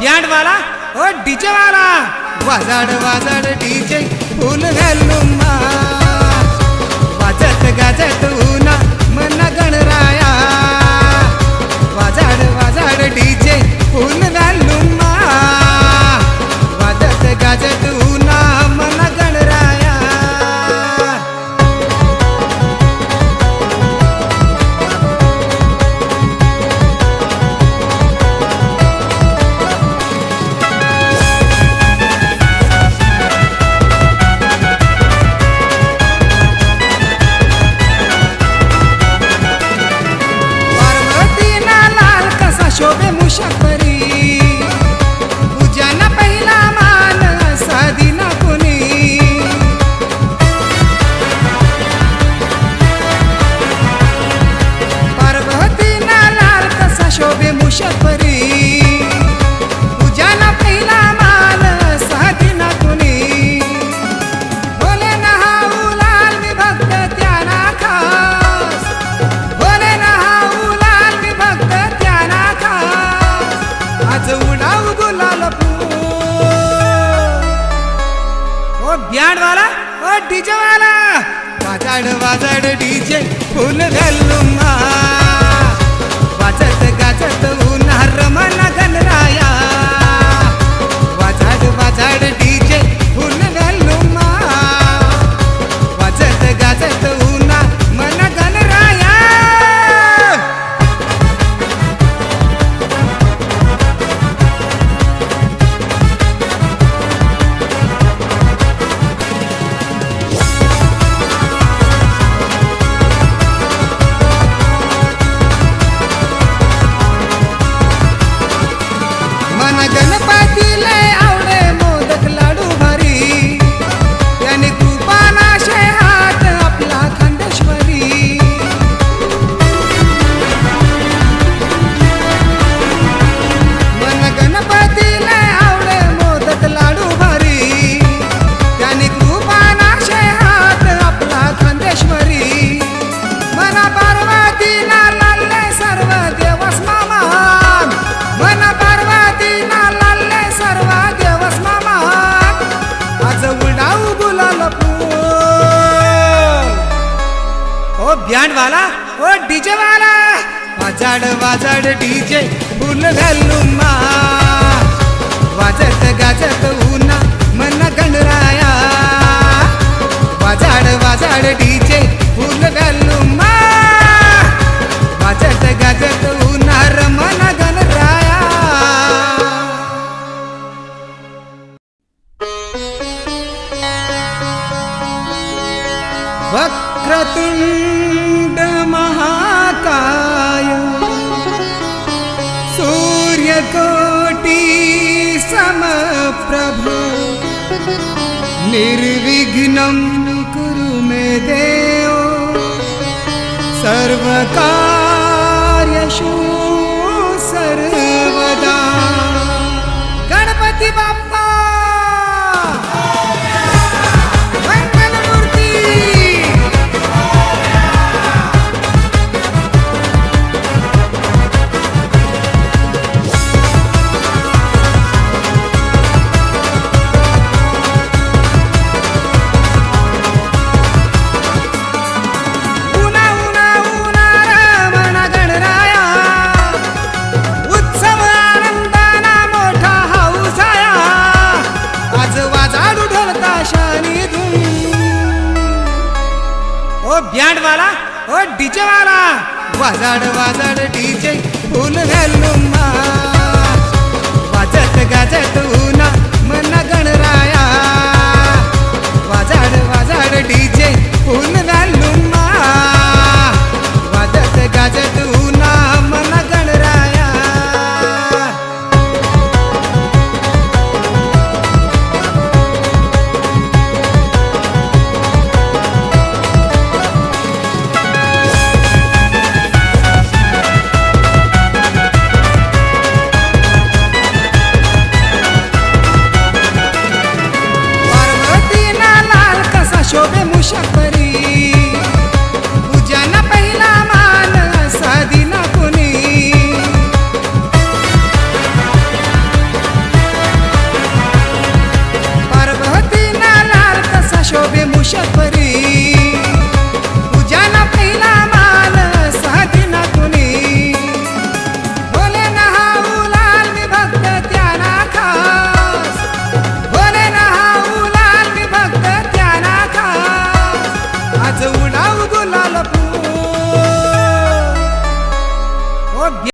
बँडवाला ओ DJ वाला। वाजाड वाजाड DJ फुल घालून मा शोभे मुशाफरी. पूजाना पहिला मान साधी दिना कुणी. बोले ना हा उलाल मी भक्त त्याना खास बोले ना हा उलाल मी भक्त त्याना खास आज उडाऊ गुलाल ओ बँड वाला ओ डीजे वाला वाजाड वाजाड डीजे फुल घालून बँड वाला ओ डीजे वाला। वाजाड वाजाड डीजे फुल घालून मा। वाजत गाजत उन्हा मन गणराया। वाजाड वाजाड डीजे फुल घालून मा। वाजत गाजत उन्हार मन गणराया। वक्रतुण्ड सूर्यकोटि समप्रभु निर्विघ्नं कुरु मे देव। सर्वकार्यषु सर्व वाला ओ डीजे वाला! वाजाड वाजाड डीजे. फुल घालून Shut